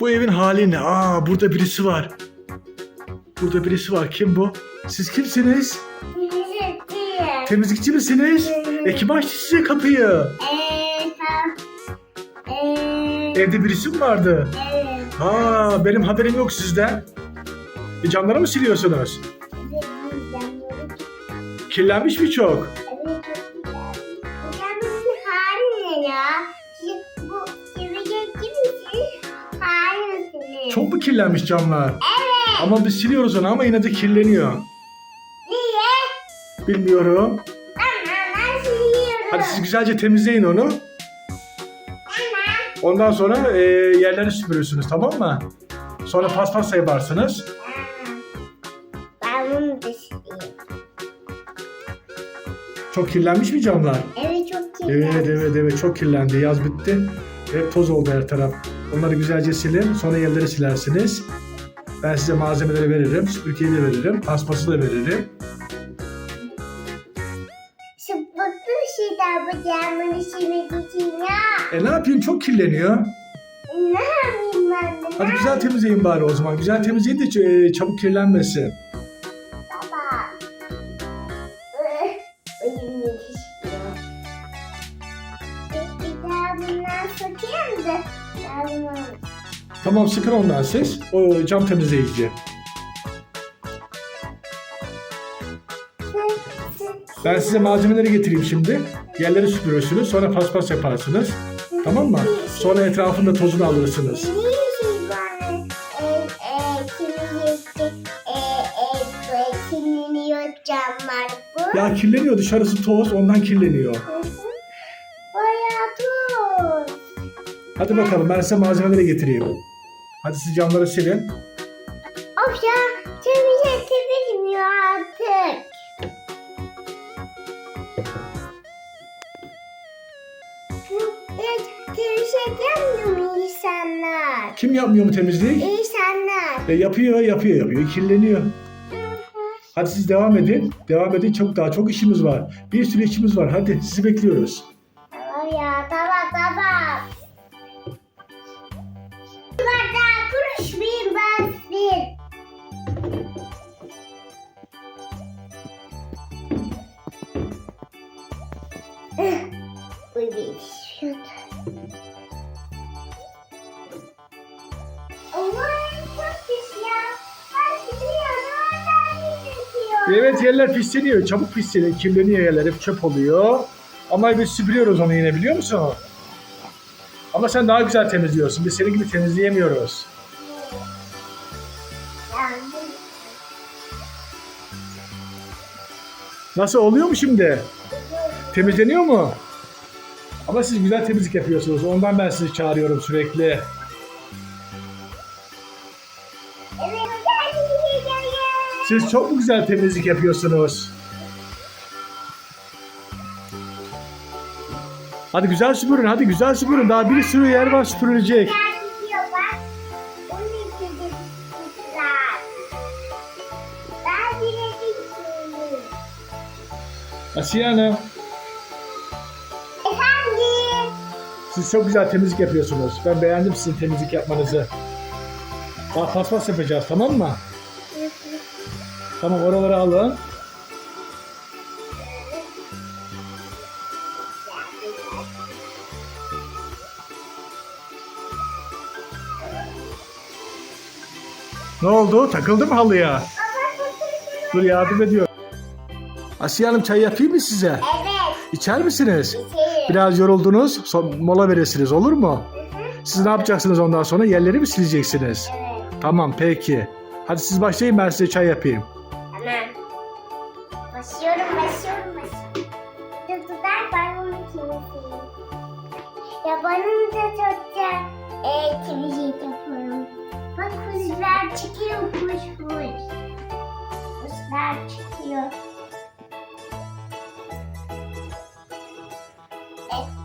Bu evin hali ne? Aa burada birisi var. Burada birisi var. Kim bu? Siz kimsiniz? Temizlikçi. Temizlikçi misiniz? E kim açtı size kapıyı? Evde birisi mi vardı? Evet. Aa benim haberim yok sizden. E camları mı siliyorsunuz? Kirlenmiş mi çok Çok mu kirlenmiş camlar? Evet. Ama biz siliyoruz onu ama yine de kirleniyor. Niye? Bilmiyorum. Ama ben siliyorum. Hadi siz güzelce temizleyin onu. Ama. Ondan sonra e, yerleri süpürürsünüz tamam mı? Sonra paspas yaparsınız. Ben bunu da sileyim. Çok kirlenmiş mi camlar? Evet çok güzel. Evet evet evet çok kirlendi. Yaz bitti. Hep toz oldu her taraf. Onları güzelce silin. Sonra yerleri silersiniz. Ben size malzemeleri veririm. Süpürgeyi de veririm. Paspası da veririm. Sıpıklı şeyler bu camını silmek için ya. E ne yapayım çok kirleniyor. Ne yapayım ben? Hadi güzel temizleyin bari o zaman. Güzel temizleyin de e, çabuk kirlenmesin. De. Tamam. Sıkın ondan siz. O cam temizleyici. Ben size malzemeleri getireyim şimdi. Yerleri süpürürsünüz. Sonra paspas yaparsınız. Tamam mı? Sonra etrafında tozunu alırsınız. Ya kirleniyor dışarısı toz ondan kirleniyor. Hadi bakalım ben size malzemeleri getireyim. Hadi siz camları silin. Of ya temizlik bilmiyor artık. Temizlik yapmıyor mu insanlar? Kim yapmıyor mu temizliği? İnsanlar. E, yapıyor yapıyor yapıyor kirleniyor. Hadi siz devam edin. Devam edin çok daha çok işimiz var. Bir sürü işimiz var. Hadi sizi bekliyoruz. Tamam ya tamam tamam. Evet yerler pisleniyor. Çabuk pisleniyor. Kirleniyor yerler. Hep çöp oluyor. Ama biz süpürüyoruz onu yine biliyor musun? Ama sen daha güzel temizliyorsun. Biz senin gibi temizleyemiyoruz. Nasıl oluyor mu şimdi? Temizleniyor mu? Ama siz güzel temizlik yapıyorsunuz. Ondan ben sizi çağırıyorum sürekli. Siz çok mu güzel temizlik yapıyorsunuz? Hadi güzel süpürün, hadi güzel süpürün. Daha bir sürü yer var süpürülecek. Asiye Hanım, Efendim. siz çok güzel temizlik yapıyorsunuz. Ben beğendim sizin temizlik yapmanızı. Daha paspas yapacağız, tamam mı? Tamam, oraları alın. Ne oldu? Takıldı mı halıya? Dur yardım ediyor. Asiye Hanım çay yapayım mı size? Evet. İçer misiniz? İçerim. Biraz yoruldunuz, son mola verirsiniz olur mu? Siz ne yapacaksınız ondan sonra? Yerleri mi sileceksiniz? Evet. Tamam peki. Hadi siz başlayın ben size çay yapayım. Başlıyorum, başlıyorum, başlıyorum. Dur dur ben balonu temizleyeyim. Ya balonu da çok da e, temizlik yapıyorum. Bak kuşlar çıkıyor, kuş kuş. Kuşlar çıkıyor.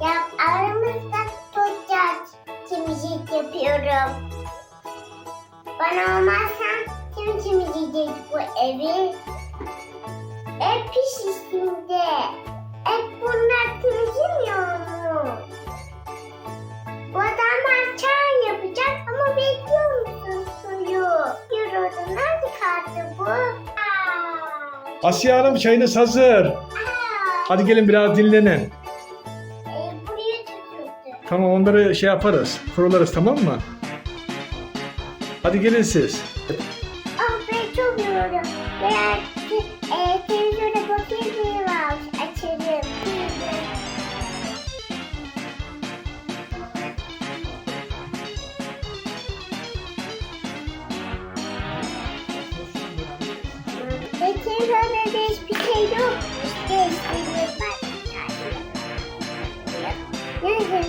Ya aramızda da temizlik yapıyorum. Bana olmazsan kim temizleyecek bu evi? Hep iş içinde. Hep bunlar çözülmüyor mu? Bu adamlar çağ yapacak ama bekliyor musun suyu? Euro'dan nerede kaldı bu? Asiye Hanım çayınız hazır. aa, Hadi gelin biraz dinlenin. e, buraya çözüldü. Tamam onları şey yaparız. Kurularız tamam mı? Hadi gelin siz. Ah ben çok yoruldum. Ben e, Televizyonda da hiçbir şey yok. İşte işte bak. Neyse.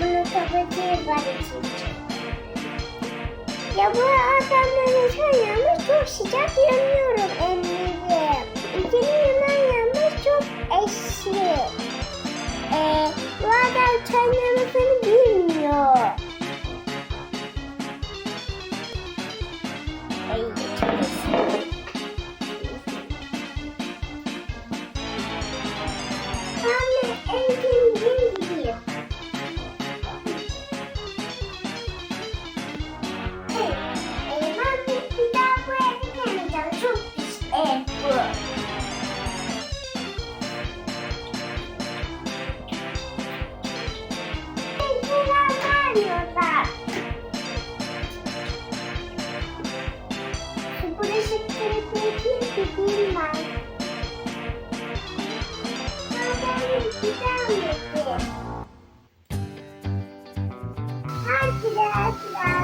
Bunu kapatayım bari çünkü. Ya bu adamların çay yanmış çok sıcak yanıyorum eminim. İkinin yanan yanmış çok eşli. Ee, bu adam çay Herkese sıra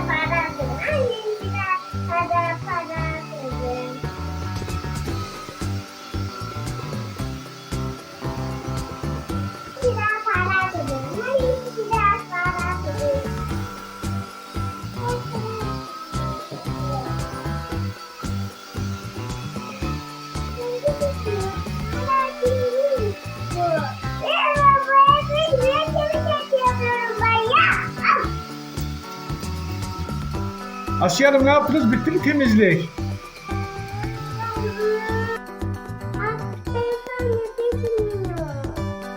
Asiye Hanım ne yaptınız? Bitti mi temizlik?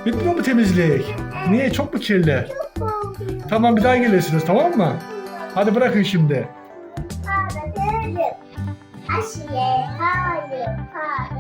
Bitmiyor mu temizlik? Niye? Çok mu kirli? Tamam bir daha gelirsiniz tamam mı? Hadi bırakın şimdi. Asiye, hayır, hayır.